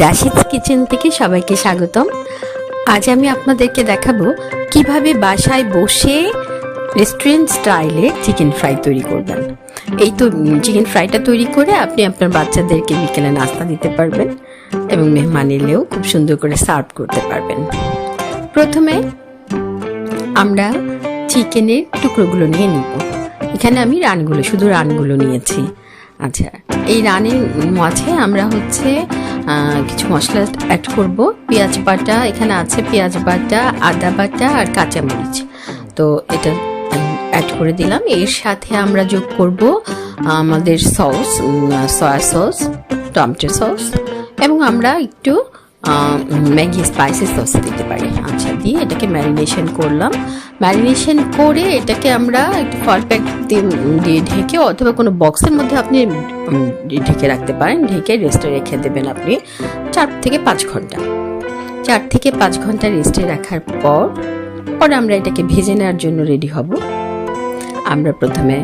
Rashid kitchen থেকে সবাইকে স্বাগতম। আজ আমি আপনাদেরকে দেখাবো কীভাবে বাসায় বসে রেস্টুরেন্ট স্টাইলে চিকেন ফ্রাই তৈরি করবেন। এই তো চিকেন ফ্রাইটা তৈরি করে আপনি আপনার বাচ্চাদেরকে বিকেলে নাস্তা দিতে পারবেন এবং মেহমান এলেও খুব সুন্দর করে সার্ভ করতে পারবেন। প্রথমে আমরা চিকেনের টুকরোগুলো নিয়ে নিব। এখানে আমি রানগুলো, শুধু রানগুলো নিয়েছি। আচ্ছা এই রানের মাঝে আমরা হচ্ছে কিছু মশলা অ্যাড করব। পেঁয়াজ বাটা, এখানে আছে পেঁয়াজ বাটা, আদা বাটা আর কাঁচামরিচ। তো এটা অ্যাড করে দিলাম। এর সাথে আমরা যোগ করব আমাদের sauce soy sauce tomato sauce এবং আমরা একটু ম্যাগি স্পাইসি সস দিতে পারি। আচ্ছা দিয়ে এটাকে ম্যারিনেশন করলাম। ম্যারিনেশন করে এটাকে আমরা একটু প্যাক দিয়ে ঢেকে অথবা কোনো বক্সের মধ্যে আপনি ঢেকে রাখতে পারেন। ঢেকে রেস্টে রেখে দেবেন আপনি চার থেকে পাঁচ ঘণ্টা। চার থেকে পাঁচ ঘণ্টা রেস্টে রাখার পর, পরে আমরা এটাকে ভেজে নেওয়ার জন্য রেডি হব। আমরা প্রথমে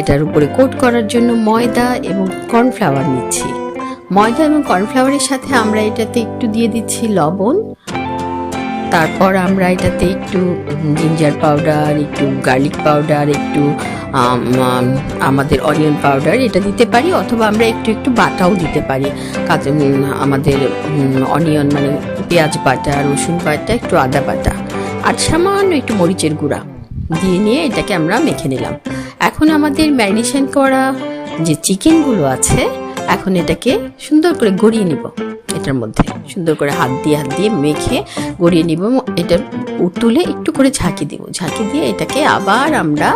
এটার উপরে কোট করার জন্য ময়দা এবং কর্নফ্লাওয়ার নিচ্ছি। ময়দা এবং কর্নফ্লাওয়ারের সাথে আমরা এটাতে একটু দিয়ে দিচ্ছি লবণ। তারপর আমরা এটাতে একটু জিঞ্জার পাউডার একটু গার্লিক পাউডার একটু আম, আম, আমাদের অনিয়ন পাউডার এটা দিতে পারি অথবা আমরা একটু একটু বাটাও দিতে পারি। কাজে আমাদের অনিয়ন মানে পেঁয়াজ বাটা রসুন বাটা একটু আদা বাটা আর সামান্য একটু মরিচের গুঁড়া দিয়ে নিয়ে এটাকে আমরা মেখে নিলাম। এখন আমাদের ম্যারিনেশন করা যে চিকেনগুলো আছে এখন এটাকে সুন্দর করে গড়িয়ে নিব। এটার মধ্যে সুন্দর করে হাত দিয়ে হাত দিয়ে মেখে গড়িয়ে নিব এটা তুলে একটু করে ঝাঁকি দিব। ঝাঁকি দিয়ে এটাকে আবার আমরা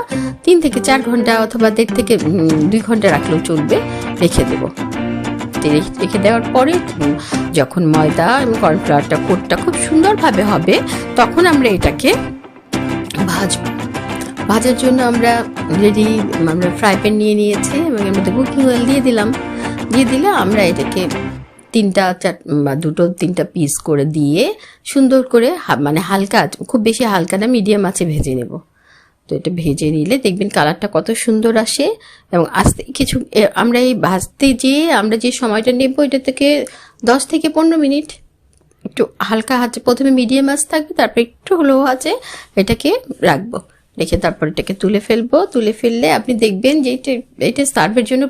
তিন থেকে চার ঘণ্টা অথবা দেড় থেকে দুই ঘণ্টা রাখলেও চলবে, রেখে দেবো। রেখে দেওয়ার পরে যখন ময়দা এবং কর্নফ্লাওয়ারটা, কোটটা খুব সুন্দরভাবে হবে, তখন আমরা এটাকে ভাজবো। ভাজার জন্য আমরা রেডি, আমরা ফ্রাই প্যান নিয়ে নিয়েছি এবং এর মধ্যে কুকিং অয়েল দিয়ে দিলাম। দিয়ে দিলে আমরা এটাকে তিনটা চার বা দুটো তিনটা পিস করে দিয়ে সুন্দর করে মানে হালকা খুব বেশি হালকা না মিডিয়াম আছে ভেজে নেব। তো এটা ভেজে নিলে দেখবেন কালারটা কত সুন্দর আসে এবং আস্তে কিছু আমরা এই ভাজতে যেয়ে আমরা যে সময়টা নেব এটা থেকে দশ থেকে পনেরো মিনিট। একটু হালকা হাতে প্রথমে মিডিয়াম আঁচ থাকবে, তারপর একটু হলো আছে এটাকে রাখব। রেখে তারপর এটাকে তুলে ফেলব। তুলে ফেললে আপনি দেখবেন যে এটা এটা সার্ভের জন্য